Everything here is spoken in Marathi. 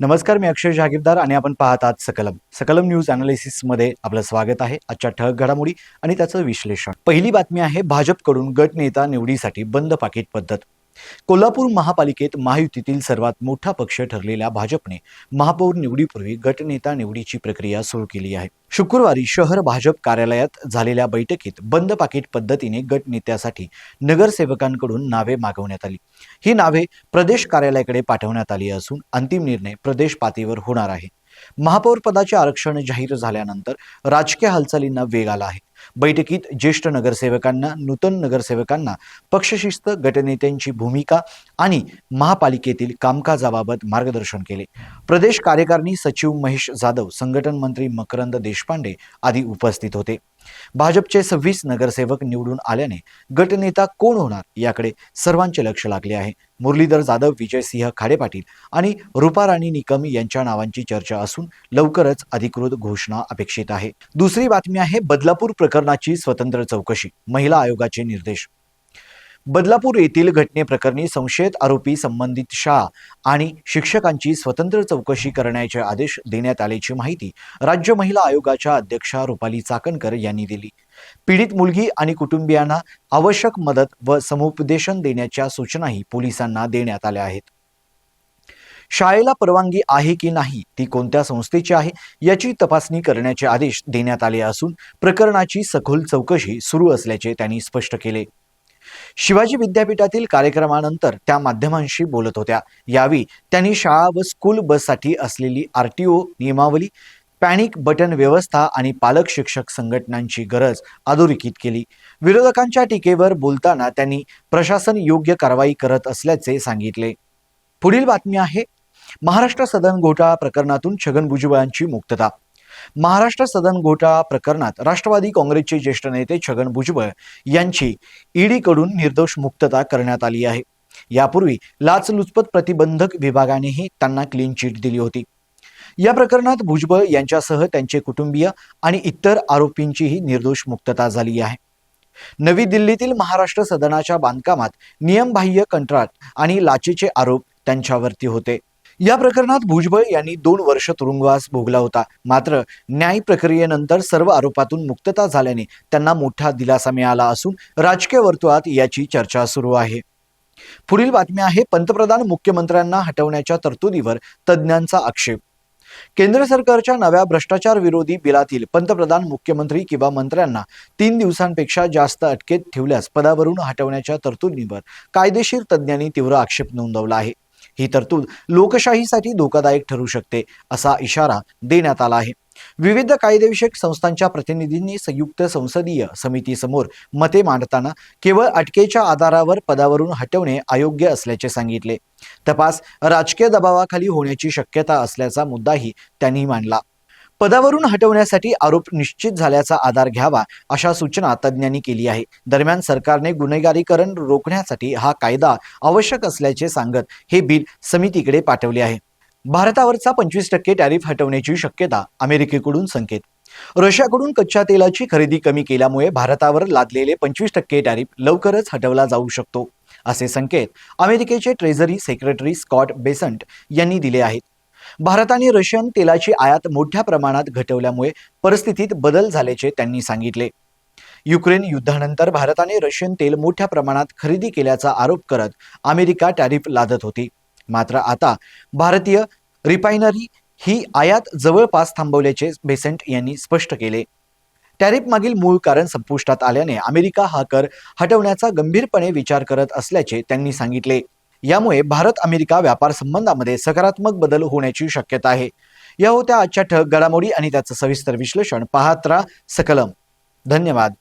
नमस्कार मी अक्षय जहागीरदार आणि आपण पाहत आहात सकलम. सकलम न्यूज अनालिसिसमध्ये आपलं स्वागत आहे. आजच्या ठळक घडामोडी आणि त्याचं विश्लेषण. पहिली बातमी आहे भाजपकडून गटनेता निवडीसाठी बंद पाकिट पद्धत. कोल्हापूर महापालिकेत महायुतीतील सर्वात मोठा पक्ष ठरलेल्या भाजपने महापौर निवडीपूर्वी गटनेता निवडीची प्रक्रिया सुरू केली आहे. शुक्रवारी शहर भाजप कार्यालयात झालेल्या बैठकीत बंद पाकिट पद्धतीने गटनेत्यासाठी नगरसेवकांकडून नावे मागवण्यात आली. ही नावे प्रदेश कार्यालयाकडे पाठवण्यात आली असून अंतिम निर्णय प्रदेश पातळीवर होणार आहे. महापौर पदाचे आरक्षण जाहीर झाल्यानंतर राजकीय हालचालींना वेग आला आहे. बैठकीत ज्येष्ठ नगरसेवकांना नूतन नगरसेवकांना पक्षशिस्त गटनेत्यांची भूमिका आणि महापालिकेतील कामकाजाबाबत मार्गदर्शन केले. प्रदेश कार्यकारिणी सचिव महेश जाधव संघटन मंत्री मकरंद देशपांडे आदी उपस्थित होते. भाजपचे सव्वीस नगरसेवक निवडून आल्याने गटनेता कोण होणार याकडे सर्वांचे लक्ष लागले आहे. मुरलीधर जाधव विजयसिंह खाडेपाटील आणि रुपाराणी निकम यांच्या नावांची चर्चा असून लवकरच अधिकृत घोषणा अपेक्षित आहे. दुसरी बातमी आहे बदलापूर प्रकरणाची स्वतंत्र चौकशी महिला आयोगाचे निर्देश. बदलापूर येथील घटनेप्रकरणी संशयित आरोपी संबंधित शाळा आणि शिक्षकांची स्वतंत्र चौकशी करण्याचे आदेश देण्यात आल्याची माहिती राज्य महिला आयोगाच्या अध्यक्षा रुपाली चाकणकर यांनी दिली. पीडित मुलगी आणि कुटुंबियांना आवश्यक मदत व समुपदेशन देण्याच्या सूचनाही पोलिसांना देण्यात आल्या आहेत. शाळेला परवानगी आहे की नाही ती कोणत्या संस्थेची आहे याची तपासणी करण्याचे आदेश देण्यात आले असून प्रकरणाची सखोल चौकशी सुरू असल्याचे त्यांनी स्पष्ट केले. शिवाजी विद्यापीठातील कार्यक्रमानंतर त्या माध्यमांशी बोलत होत्या. यावेळी त्यांनी शाळा व स्कूल बससाठी असलेली आरटीओ नियमावली पॅनिक बटन व्यवस्था आणि पालक शिक्षक संघटनांची गरज अधोरेखित केली. विरोधकांच्या टीकेवर बोलताना त्यांनी प्रशासन योग्य कारवाई करत असल्याचे सांगितले. पुढील बातमी आहे महाराष्ट्र सदन घोटाळा प्रकरणातून छगन भुजबळांची मुक्तता. महाराष्ट्र सदन घोटाळा प्रकरणात राष्ट्रवादी काँग्रेसचे ज्येष्ठ नेते छगन भुजबळ यांची ईडीकडून निर्दोष मुक्तता करण्यात आली आहे. यापूर्वी लाचलुचपत प्रतिबंधक विभागानेही त्यांना क्लीन चिट दिली होती. या प्रकरणात भुजबळ यांच्यासह त्यांचे कुटुंबीय आणि इतर आरोपींचीही निर्दोष मुक्तता झाली आहे. नवी दिल्लीतील महाराष्ट्र सदनाच्या बांधकामात नियमबाह्य कंत्राट आणि लाचेचे आरोप त्यांच्यावरती होते. या प्रकरणात भुजबळ यांनी दोन वर्ष तुरुंगवास भोगला होता. मात्र न्याय प्रक्रियेनंतर सर्व आरोपातून मुक्तता झाल्याने त्यांना मोठा दिलासा मिळाला असून राजकीय वर्तुळात याची चर्चा सुरू आहे. पुढील बातमी आहे पंतप्रधान मुख्यमंत्र्यांना हटवण्याच्या तरतुदीवर तज्ज्ञांचा आक्षेप. केंद्र सरकारच्या नव्या भ्रष्टाचार विरोधी बिलातील पंतप्रधान मुख्यमंत्री किंवा मंत्र्यांना तीन दिवसांपेक्षा जास्त अटकेत ठेवल्यास पदावरून हटवण्याच्या तरतुदीवर कायदेशीर तज्ज्ञांनी तीव्र आक्षेप नोंदवला आहे. ही तरतूद लोकशाहीसाठी धोकादायक ठरू शकते असा इशारा देण्यात आला आहे. विविध कायदेविषयक संस्थांच्या प्रतिनिधींनी संयुक्त संसदीय समितीसमोर मते मांडताना केवळ अटकेच्या आधारावर पदावरून हटवणे अयोग्य असल्याचे सांगितले. तपास राजकीय दबावाखाली होण्याची शक्यता असल्याचा मुद्दाही त्यांनी मांडला. पदावरून हटवण्यासाठी आरोप निश्चित झाल्याचा आधार घ्यावा अशा सूचना तज्ज्ञांनी केली आहे. दरम्यान सरकारने गुन्हेगारीकरण रोखण्यासाठी हा कायदा आवश्यक असल्याचे सांगत हे बिल समितीकडे पाठवले आहे. भारतावरचा पंचवीस टक्के टॅरिफ हटवण्याची शक्यता अमेरिकेकडून संकेत. रशियाकडून कच्च्या तेलाची खरेदी कमी केल्यामुळे भारतावर लादलेले पंचवीस टक्के टॅरिफ लवकरच हटवला जाऊ शकतो असे संकेत अमेरिकेचे ट्रेझरी सेक्रेटरी स्कॉट बेसंट यांनी दिले आहेत. भारताने रशियन तेलाची आयात मोठ्या प्रमाणात घटवल्यामुळे परिस्थितीत बदल झाल्याचे त्यांनी सांगितले. युक्रेन युद्धानंतर भारताने रशियन तेल मोठ्या प्रमाणात खरेदी केल्याचा आरोप करत अमेरिका टॅरिफ लादत होती. मात्र आता भारतीय रिफायनरी ही आयात जवळपास थांबवल्याचे बेसेंट यांनी स्पष्ट केले. टॅरिफ मागील मूळ कारण संपुष्टात आल्याने अमेरिका हा कर हटवण्याचा गंभीरपणे विचार करत असल्याचे त्यांनी सांगितले. यामुळे भारत अमेरिका व्यापार संबंधामध्ये सकारात्मक बदल होण्याची शक्यता आहे. या होत्या आजच्या ठळक घडामोडी आणि त्याचं सविस्तर विश्लेषण पाहत राहा सकलम. धन्यवाद.